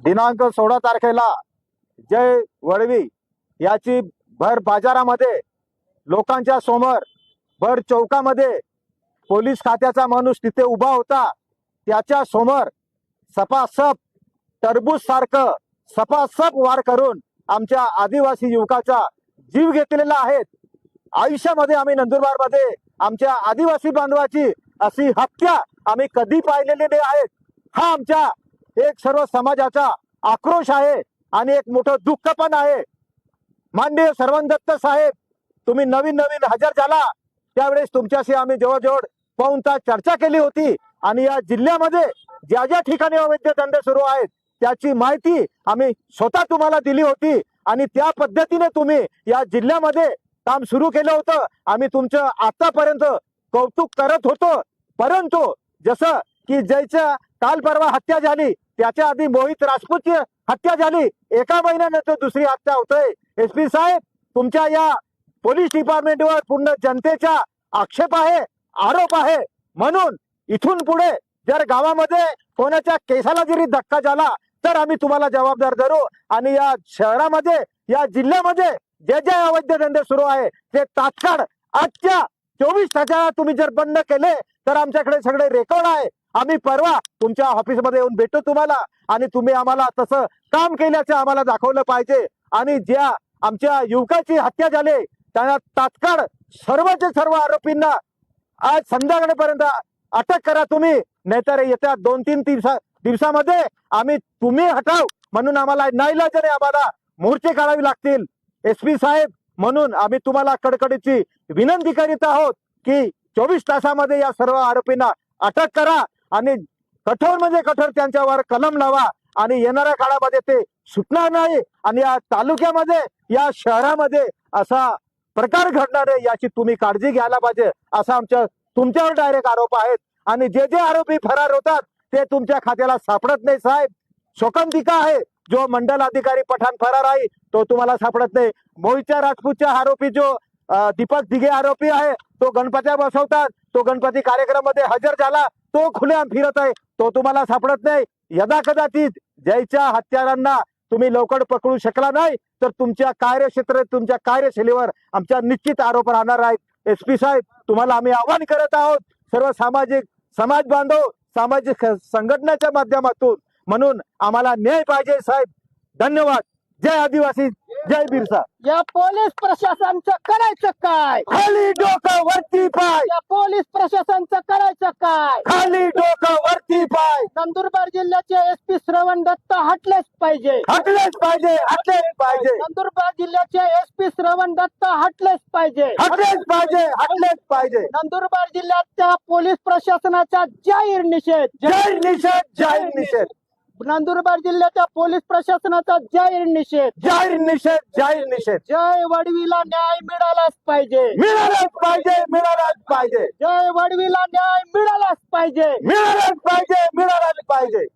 दिनांक सोळा तारखेला जय वळवी याची भर बाजारामध्ये लोकांच्या समोर भर चौकामध्ये पोलीस खात्याचा माणूस तिथे उभा होता. त्याच्यासमोर सपासप टरबूज सारखं सपासप वार करून आमच्या आदिवासी युवकाचा जीव घेतलेला आहे. आयुष्यामध्ये आम्ही नंदुरबारमध्ये आमच्या आदिवासी बांधवाची अशी हत्या आम्ही कधी पाहिलेली नाही आहेत हा आमच्या एक सर्व समाजाचा आक्रोश आहे आणि एक मोठं दुःख पण आहे. माननीय सर्वदत्त साहेब तुम्ही नवीन नवीन हजर झाला. त्यावेळेस तुमच्याशी आम्ही जवळजवळ पाऊन तास चर्चा केली होती आणि या जिल्ह्यामध्ये ज्या ज्या ठिकाणी अवैध धंदे सुरू आहेत त्याची माहिती आम्ही स्वतः तुम्हाला दिली होती आणि त्या पद्धतीने तुम्ही या जिल्ह्यामध्ये काम सुरू केलं होतं. आम्ही तुमचं आतापर्यंत कौतुक करत होतो. परंतु जसं की ज्याच्या काल परवा हत्या झाली त्याच्या आधी मोहित राजपूतची हत्या झाली. एका महिन्यानंतर दुसरी हत्या होतोय. एस पी साहेब तुमच्या या पोलीस डिपार्टमेंटवर पूर्ण जनतेचा आक्षेप आहे आरोप आहे. म्हणून इथून पुढे जर गावामध्ये कोणाच्या केसाला जरी धक्का झाला तर आम्ही तुम्हाला जबाबदार धरू. आणि या शहरामध्ये या जिल्ह्यामध्ये जे जे अवैध धंदे सुरू आहे ते तात्काळ आजच्या चोवीस तासाला तुम्ही जर बंद केले तर आमच्याकडे सगळे रेकॉर्ड आहे. आम्ही परवा तुमच्या ऑफिसमध्ये येऊन भेटू तुम्हाला आणि तुम्ही आम्हाला तसं काम केल्याचं आम्हाला दाखवलं पाहिजे. आणि ज्या आमच्या युवकाची हत्या झाली त्यांना तात्काळ सर्वचे सर्व आरोपींना आज संध्याकाळपर्यंत अटक करा तुम्ही. नाहीतर येत्या दोन तीन दिवसा दिवसामध्ये आम्ही तुम्ही हटाव म्हणून आम्हाला नाईलाजाने आम्हाला मोर्चे काढावे लागतील. एस पी साहेब म्हणून आम्ही तुम्हाला कडकडीची विनंती करीत आहोत की चोवीस तासामध्ये या सर्व आरोपींना अटक करा. आणि कठोर म्हणजे कठोर त्यांच्यावर कलम लावा आणि येणाऱ्या काळामध्ये ते सुटणार नाही. आणि या तालुक्यामध्ये या शहरामध्ये असा प्रकार घडणार आहे याची तुम्ही काळजी घ्यायला पाहिजे असा आमच्या तुमच्यावर डायरेक्ट आरोप आहेत. आणि जे जे आरोपी फरार होतात ते तुमच्या खात्याला सापडत नाही साहेब. शोकंतिका आहे. जो मंडल अधिकारी पठाण फरार आहे तो तुम्हाला सापडत नाही. मोहितच्या राजपूतच्या आरोपी जो दीपक दिघे आरोपी आहे तो गणपत्या बसवतात. तो गणपती कार्यक्रममध्ये हजर झाला. तो खुलेआम फिरत आहे तो तुम्हाला सापडत नाही. यदा कदाचित ज्याच्या हत्यारांना तुम्ही लवकर पकडू शकला नाही तर तुमच्या कार्यक्षेत्र तुमच्या कार्यशैलीवर आमच्या निश्चित आरोप राहणार आहेत. एस पी साहेब तुम्हाला आम्ही आवाहन करत आहोत सर्व सामाजिक समाज बांधव सामाजिक संघटनेच्या माध्यमातून म्हणून आम्हाला न्याय पाहिजे साहेब. धन्यवाद. जय आदिवासी. जय बिरसा. या पोलीस प्रशासनचं करायचं काय? खाली डोकं वरती पाय. या पोलीस प्रशासनचं करायचं काय? खाली डोकं वरती पाय. नंदुरबार जिल्ह्याचे एस पी श्रवण दत्त हटलेच पाहिजे. हटलेच पाहिजे हटलेच पाहिजे. नंदुरबार जिल्ह्याचे एस पी श्रवण दत्त हटलेच पाहिजे. हटलेच पाहिजे हटलेच पाहिजे. नंदुरबार जिल्ह्याच्या पोलीस प्रशासनाचा जाहीर निषेध. जय निषेध जय निषेध. नंदुरबार जिल्ह्याच्या पोलीस प्रशासनाचा जाहीर निषेध. जाहीर निषेध जाहीर निषेध. जय वडवीला न्याय मिळालाच पाहिजे. मिळालाच पाहिजे मिळालाच पाहिजे. जय वडवीला न्याय मिळालाच पाहिजे. मिळालाच पाहिजे मिळालाच पाहिजे.